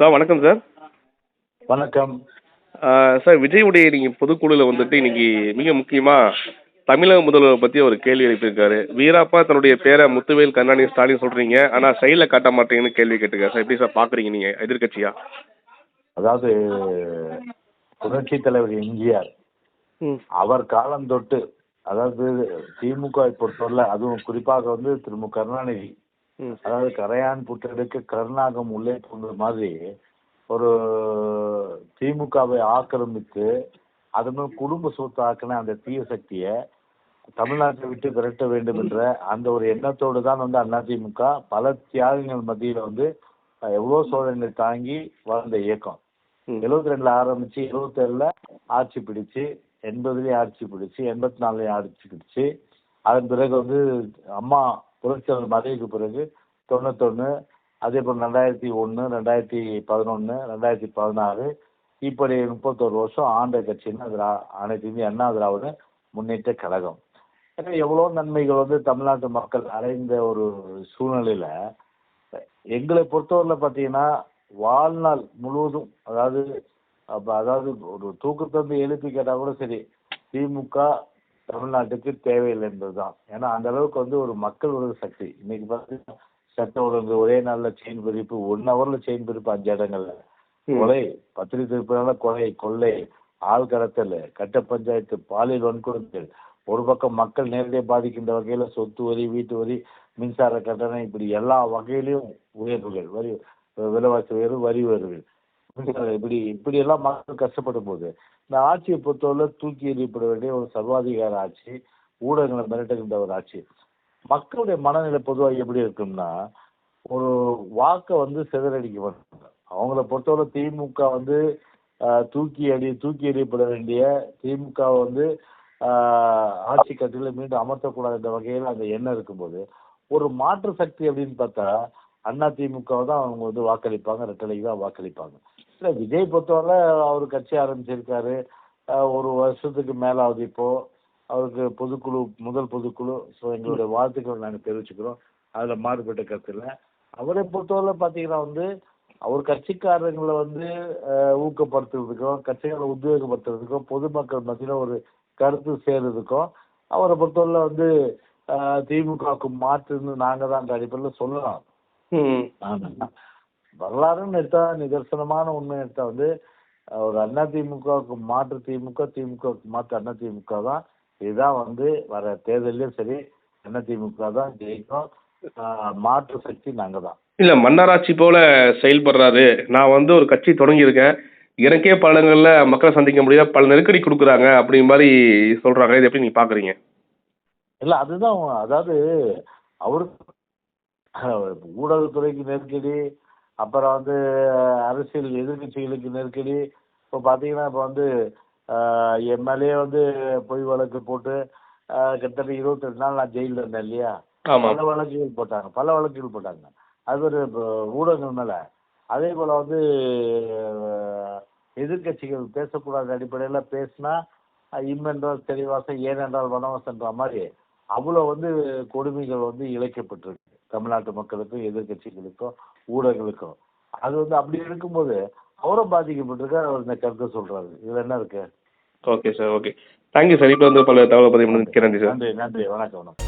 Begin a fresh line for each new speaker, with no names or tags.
Sir வணக்கம் sir.
வணக்கம்.
Sir விஜயுடைய நீங்கள் பொதுக்குழுவில் வந்துட்டு இன்னைக்கு மிக முக்கியமாக தமிழக முதல்வர் பற்றி ஒரு கேள்வி எழுப்பியிருக்காரு. வீராப்பா தன்னுடைய பேரை முத்துவேல் கருணாநிதி ஸ்டாலின் சொல்கிறீங்க ஆனால் சைடில் காட்ட மாட்டீங்கன்னு கேள்வி கேட்டிருக்காரு. சார் எப்படி சார் பார்க்குறீங்க நீங்கள் எதிர்க்கட்சியா?
அதாவது புரட்சி தலைவர் எம்ஜிஆர். அவர் காலம் தொட்டு அதாவது திமுக பொறுத்தவரை அதுவும் குறிப்பாக வந்து திரு மு கருணாநிதி. அதாவது கரையான் புற்றெடுக்க கருணாகம் உள்ளே போனது மாதிரி ஒரு திமுகவை ஆக்கிரமித்து அதனும் குடும்ப சொத்து ஆக்கின அந்த தீய சக்தியை தமிழ்நாட்டை விட்டு விரட்ட வேண்டும் என்ற அந்த ஒரு எண்ணத்தோடு தான் வந்து அதிமுக பல தியாகிகள் மத்தியில் வந்து எவ்வளோ சோதனைகளை தாங்கி வளர்ந்த இயக்கம். எழுபத்தி ரெண்டுல ஆரம்பிச்சு எழுபத்தேழுல ஆட்சி பிடிச்சு எண்பதுலயும் ஆட்சி பிடிச்சு எண்பத்தி நாலுலயும் ஆட்சி பிடிச்சு அதன் பிறகு வந்து அம்மா புரட்சியாளர் மறைவுக்கு பிறகு தொண்ணூத்தொன்று அதே போல் ரெண்டாயிரத்தி ஒன்று ரெண்டாயிரத்தி பதினொன்று ரெண்டாயிரத்தி பதினாறு இப்படி முப்பத்தோரு வருஷம் ஆண்ட கட்சின்னா திரா அனைத்து இந்திய அண்ணா திராவிட முன்னேற்ற கழகம். ஏன்னா எவ்வளோ நன்மைகள் வந்து தமிழ்நாட்டு மக்கள் அடைந்த ஒரு சூழ்நிலையில் எங்களை பொறுத்தவரையில் பார்த்தீங்கன்னா வாழ்நாள் முழுவதும் அதாவது அப்போ அதாவது ஒரு தூக்கத்தை வந்து எழுப்பி கேட்டால் கூட சரி திமுக தமிழ்நாட்டுக்கு தேவையில்லை என்பதுதான். ஏன்னா அந்த அளவுக்கு வந்து ஒரு மக்கள் விரோத சக்தி. இன்னைக்கு பார்த்தீங்கன்னா சட்ட ஒழுங்கு ஒரே நாள்ல செயின் பிரிப்பு ஒன் ஹவர்ல செயின் பிரிப்பு அஞ்சு இடங்கள்ல. கொலை பத்திரிகை திருப்பினால கொலை கொள்ளை ஆள் கடத்தல் கட்ட பஞ்சாயத்து பாலியல் வன்கொடுமைகள். ஒரு பக்கம் மக்கள் நேரடியாக பாதிக்கின்ற வகையில சொத்து வரி வீட்டு வரி மின்சார கட்டணம் இப்படி எல்லா வகையிலையும் உயர்வுகள் வரி விலைவாசி உயர்வு வரி உயர்வுகள். இப்படி இப்படி எல்லாம் மக்கள் கஷ்டப்படும் போது இந்த ஆட்சியை பொறுத்தவரை தூக்கி எறியப்பட வேண்டிய ஒரு சர்வாதிகார ஆட்சி ஊடகங்களை மிரட்டுகின்ற ஒரு ஆட்சி. மக்களுடைய மனநிலை பொதுவாக எப்படி இருக்கும்னா ஒரு வாக்கை வந்து சிதறடிக்க மாட்டாங்க. அவங்கள பொறுத்தவரை திமுக வந்து தூக்கி அடி தூக்கி எறியப்பட வேண்டிய திமுக வந்து ஆட்சி கட்டில மீண்டும் அமர்த்தக்கூடாது என்ற வகையில் அந்த எண்ணம் இருக்கும்போது ஒரு மாற்று சக்தி அப்படின்னு பார்த்தா அண்ணா திமுக தான் அவங்க வந்து வாக்களிப்பாங்க ரெட்டலைக்கு தான் வாக்களிப்பாங்க. இல்லை விஜய் பொறுத்தவரை அவர் கட்சி ஆரம்பிச்சிருக்காரு. ஒரு வருஷத்துக்கு மேல ஆகுது இப்போ. அவருக்கு பொதுக்குழு முதல் பொதுக்குழு. ஸோ எங்களுடைய வாழ்த்துக்கள் நாங்கள் தெரிவிச்சுக்கிறோம். அதில் மாறுபட்ட கருத்து இல்லை அவரை பொறுத்தவரை பார்த்தீங்கன்னா வந்து அவர் கட்சிக்காரங்களை வந்து ஊக்கப்படுத்துறதுக்கும் கட்சிகளை உத்வேகப்படுத்துறதுக்கும் பொதுமக்கள் மத்தியில் ஒரு கருத்து சேர்றதுக்கும் அவரை பொறுத்தவரை வந்து திமுகவுக்கு மாற்றுன்னு நாங்கள் தான் அந்த அடிப்படையில் சொல்லலாம். வரலாறுன்னு எடுத்தா நிதர்சனமான உண்மை எடுத்தா வந்து ஒரு அண்ணா திமுகவுக்கு மாற்று திமுக திமுகவுக்கு மாற்று அண்ணா திமுக தான். இதுதான் வந்து வர தேர்தலையும் சரி அண்ணா திமுக தான் ஜெயிக்கும். மாற்று சக்தி நாங்க தான்.
இல்லை மன்னராட்சி போல செயல்படுறாரு. நான் வந்து ஒரு கட்சி தொடங்கியிருக்கேன். எனக்கே பல இடங்களில் மக்களை சந்திக்க முடியல. பல நெருக்கடி கொடுக்குறாங்க அப்படி மாதிரி சொல்கிறாங்க இது எப்படி நீங்கள் பார்க்குறீங்க
இல்ல அதுதான் அதாவது அவருக்கு ஊடகத்துறைக்கு நெருக்கடி அப்புறம் வந்து அரசியல் எதிர்க்கட்சிகளுக்கு நெருக்கடி. இப்போ பார்த்தீங்கன்னா இப்போ வந்து எம்எல்ஏ வந்து பொய் வழக்கு போட்டு கிட்டத்தட்ட இருபத்தெட்டு நாள் நான் ஜெயிலில் இருந்தேன் இல்லையா? பல வழக்குகள் போட்டாங்க. பல வழக்குகள் போட்டாங்க. அது ஒரு ஊடகங்கள் மேல. அதே போல வந்து அஹ், எதிர்க்கட்சிகள் பேசக்கூடாத அடிப்படையில் பேசினா இம்மென்றால் தெளிவாசம் ஏனென்றால் வனவாசன்ற மாதிரி அவ்வளோ வந்து கொடுமைகள் வந்து இழைக்கப்பட்டிருக்கு. தமிழ்நாட்டு மக்களுக்கும் எதிர்க்கட்சிகளுக்கும் ஊடகங்களுக்கும் அது வந்து அப்படி இருக்கும்போது அவரும் பாதிக்கப்பட்டிருக்காரு அவர் இந்த கருத்தை சொல்றாரு. இதுல என்ன இருக்கு?
Okay sir okay thank you sir இப்போ வந்து பல தகவல் பதிவு நன்றி சார்
நன்றி நன்றி. வணக்கம் வணக்கம்.